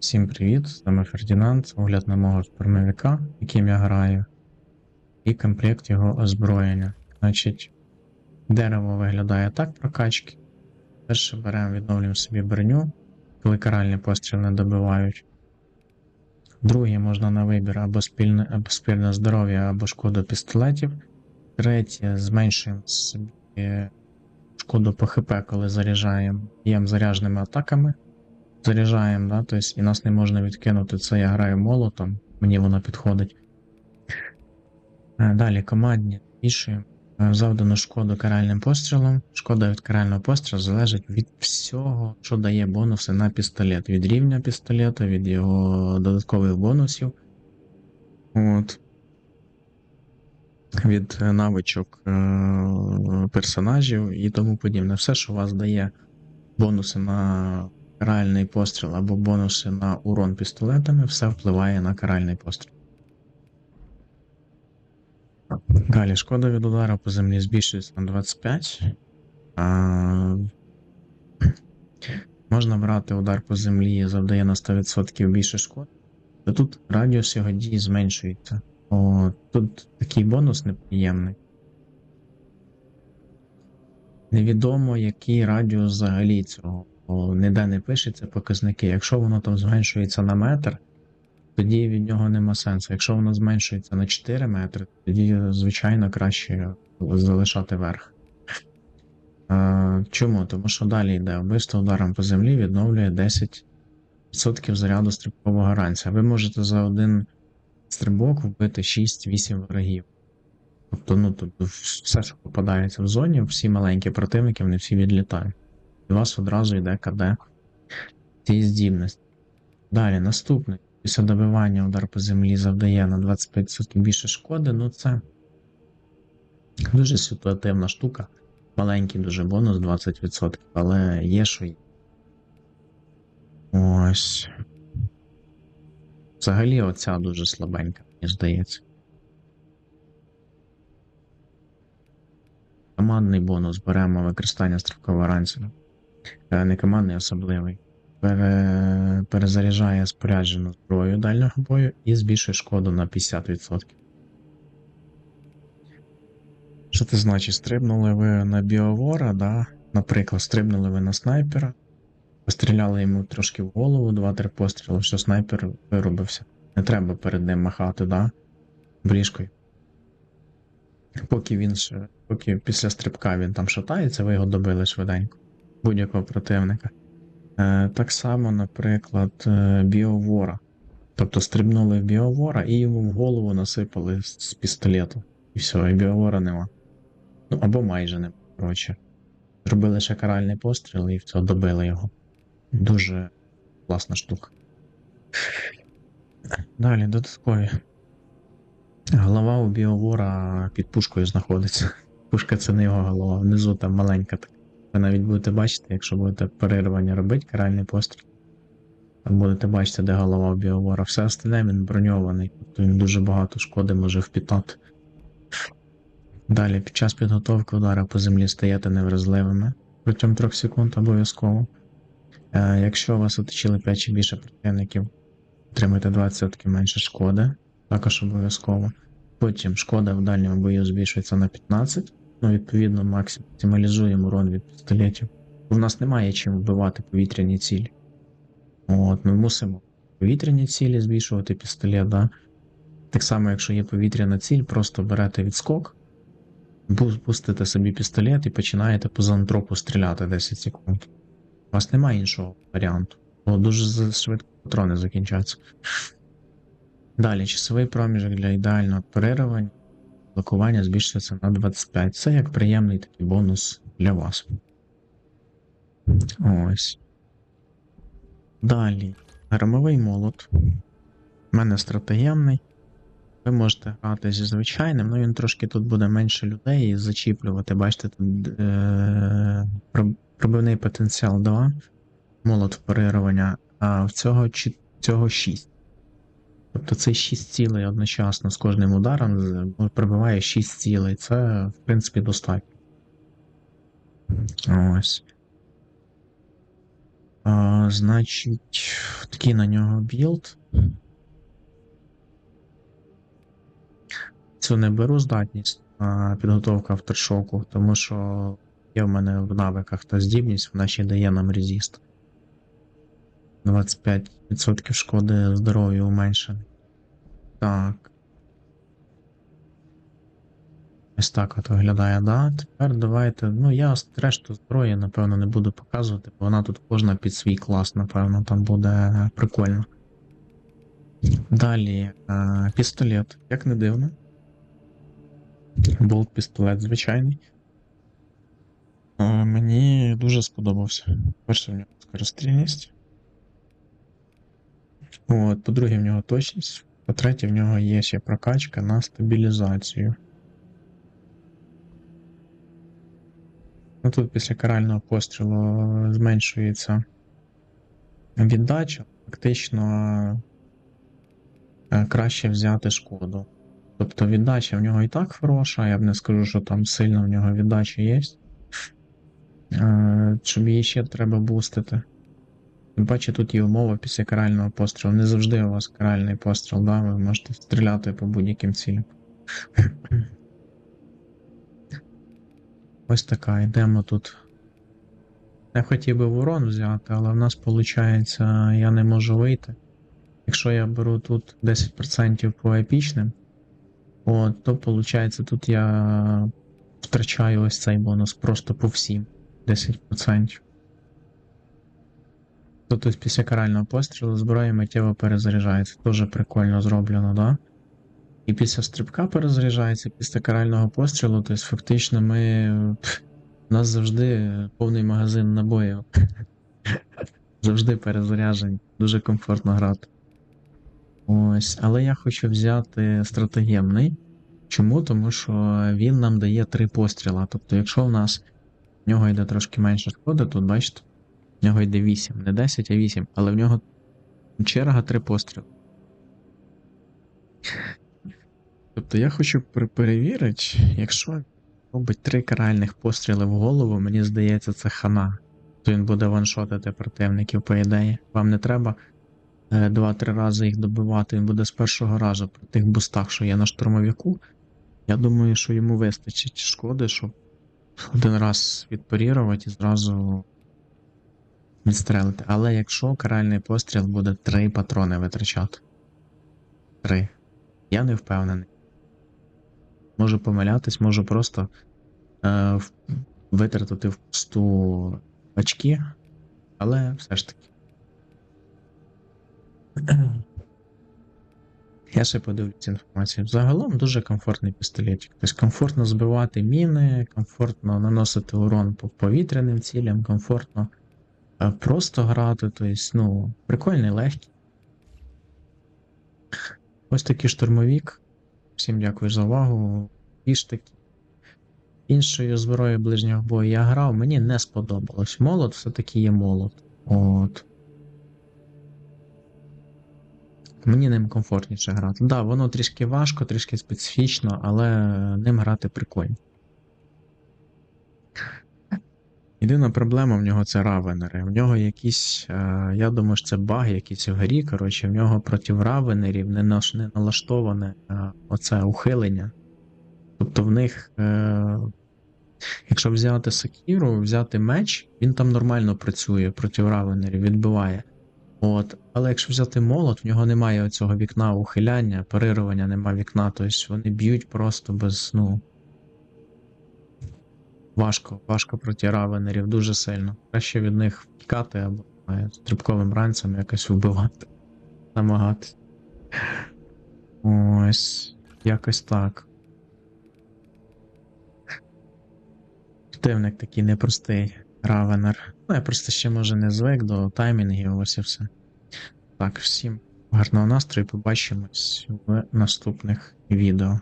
Всім привіт, з вами Фердінанд, огляд на мого штурмовика, яким я граю, і комплект його озброєння. Значить, дерево виглядає так прокачки. Перше беремо, відновлюємо собі броню, коли каральні постріли не добивають. Друге можна на вибір або спільне, або спільне здоров'я, або шкоду пістолетів. Третє зменшуємо собі шкоду по ХП, коли заряджаємо єм заряженими атаками заряджаємо, да, тобто і нас не можна відкинути. Це я граю молотом, мені воно підходить. Е, Далі командні збільшуємо е, завдану шкоду каральним пострілом. Шкода від карального пострілу залежить від всього, що дає бонуси на пістолет. Від рівня пістолета, від його додаткових бонусів. От. Від е, навичок персонажів і тому подібне. Все, що у вас дає бонуси на каральний постріл або бонуси на урон пістолетами, все впливає на каральний постріл. Далі, шкода від удару по землі збільшується на 25. А... Можна брати удар по землі, завдає на 100% більше шкод. То тут радіус його дії зменшується. О, тут такий бонус неприємний. Невідомо, який радіус взагалі цього. Ніде не пишеться показники. Якщо воно там зменшується на метр, тоді від нього нема сенсу. Якщо воно зменшується на 4 метри, тоді, звичайно, краще залишати верх. Чому? Тому що далі йде вбивство ударом по землі відновлює 10% заряду стрибкового ранця. Ви можете за один стрибок вбити 6-8 ворогів. Тобто, ну тут все, що попадається в зоні, всі маленькі противники, вони всі відлітають. У вас одразу йде КД цієї здібності. Далі, наступний. Після добивання удар по землі завдає на 25% більше шкоди, ну це дуже ситуативна штука. Маленький дуже бонус 20%, але є що є. Ось. Взагалі, оця дуже слабенька, мені здається. Командний бонус беремо використання стрибкового ранцю. Е, Не командний, особливий. Пере... Перезаряджає споряджену зброю дальнього бою і збільшує шкоду на 50%. Що це значить? Стрибнули ви на біовора, да? наприклад, стрибнули ви на снайпера, постріляли йому трошки в голову, 2-3 постріли, що снайпер вирубився. Не треба перед ним махати, да? бріжкою. Поки він ще, поки після стрибка він там шатається, ви його добили швиденько будь-якого противника. Е, Так само, наприклад, е, біовора. Тобто стрибнули в біовора і йому в голову насипали з, пістолету. І все, і біовора нема. Ну або майже нема, коротше. Зробили ще каральний постріл і все, добили його. Дуже класна штука. Далі, додаткові. Голова у біовора під пушкою знаходиться. Пушка це не його голова, внизу там маленька така. Ви навіть будете бачити, якщо будете перервання робити, каральний постріл. Будете бачити, де голова біовора. Все остальне він броньований, тобто він дуже багато шкоди може впітати. Далі, під час підготовки удара по землі стаєте невразливими протягом 3 секунд обов'язково. Е, якщо вас оточили 5 чи більше противників, отримуєте 20% менше шкоди, також обов'язково. Потім шкода в дальньому бою збільшується на 15. Ну, відповідно, максималізуємо урон від пістолетів. У нас немає чим вбивати повітряні цілі. От, Ми мусимо повітряні цілі збільшувати пістолет, да? Так само, якщо є повітряна ціль, просто берете відскок, пустите собі пістолет і починаєте по зоантропу стріляти 10 секунд. У вас немає іншого варіанту, бо дуже швидко патрони закінчаться. Далі, часовий проміжок для ідеального перервання блокування збільшується на 25. Це як приємний такий бонус для вас. Ось. Далі. Громовий молот. У мене стратегемний. Ви можете грати зі звичайним, але він трошки тут буде менше людей і зачіплювати. Бачите, тут е- пробивний потенціал 2. Молот парирування, а в цього, цього 6. Тобто це 6 цілей одночасно з кожним ударом пробиває 6 цілей. Це, в принципі, достатньо. Ось. А, значить, такий на нього білд. Цю не беру здатність на підготовку авторшоку, тому що є в мене в навиках та здібність, вона ще дає нам резіст. 25% шкоди здоров'ю уменшений. Так. Ось так от виглядає, да. Тепер давайте. Ну, я решту зброї, напевно, не буду показувати, бо вона тут кожна під свій клас, напевно, там буде прикольно. Далі, е, пістолет, як не дивно. Болт пістолет звичайний. Е, мені дуже сподобався. Перше, в нього скорострільність. От, по-друге, в нього точність. По-третє, в нього є ще прокачка на стабілізацію. Ну тут після карального пострілу зменшується віддача, фактично е, краще взяти шкоду. Тобто віддача в нього і так хороша, я б не скажу, що там сильно в нього віддача є. Е, Щоб її ще треба бустити. Тим паче тут є умова після карального пострілу. Не завжди у вас каральний постріл, да? ви можете стріляти по будь-яким цілям. Ось така, йдемо тут. Я хотів би ворон взяти, але в нас виходить, я не можу вийти. Якщо я беру тут 10% по епічним, от, то виходить, тут я втрачаю ось цей бонус просто по всім 10%. Тобто після карального пострілу зброя миттєво перезаряджається. Дуже прикольно зроблено, да? І після стрибка перезаряджається, після карального пострілу, тобто фактично ми. У нас завжди повний магазин набоїв. Завжди перезаряджень. Дуже комфортно грати. Ось, але я хочу взяти стратегемний. Чому? Тому що він нам дає три постріла. Тобто, якщо в нас в нього йде трошки менше шкоди, тут бачите, в нього йде 8, не 10, а 8, але в нього черга три постріли. Тобто я хочу перевірити, якщо робить три каральних постріли в голову, мені здається, це хана. То він буде ваншотити противників, по ідеї. Вам не треба е, два-три рази їх добивати, він буде з першого разу при тих бустах, що є на штурмовіку. Я думаю, що йому вистачить шкоди, щоб один раз відпарірувати і зразу відстрелити. Але якщо каральний постріл буде три патрони витрачати. Три. Я не впевнений. Можу помилятись, можу просто е, в- витратити впусту очки, але все ж таки. Я ще подивлюся інформацію. Загалом дуже комфортний пістолетик. Тобто комфортно збивати міни, комфортно наносити урон по повітряним цілям, комфортно просто грати. Тобто, ну, прикольний, легкий. Ось такий штурмовік. Всім дякую за увагу. Таки. Іншою зброєю ближнього бою я грав, мені не сподобалось. Молот все-таки є молот. От. Мені ним комфортніше грати. Так, да, воно трішки важко, трішки специфічно, але ним грати прикольно. Єдина проблема в нього це равенери. В нього якісь, е, я думаю, що це баг якийсь в грі. Коротше, в нього проти равенерів не, налаштоване е, оце ухилення. Тобто в них, е, якщо взяти сокіру, взяти меч, він там нормально працює проти равенерів, відбиває. От, але якщо взяти молот, в нього немає оцього вікна ухиляння, парирування нема вікна, тобто вони б'ють просто без, ну. Важко, важко проти равенерів, дуже сильно. Краще від них втікати або знаю, стрибковим ранцем якось вбивати. Намагатись. Ось. Якось так. Противник такий непростий равенер. Ну, я просто ще може не звик до таймінгів, ось і все. Так, всім гарного настрою, побачимось в наступних відео.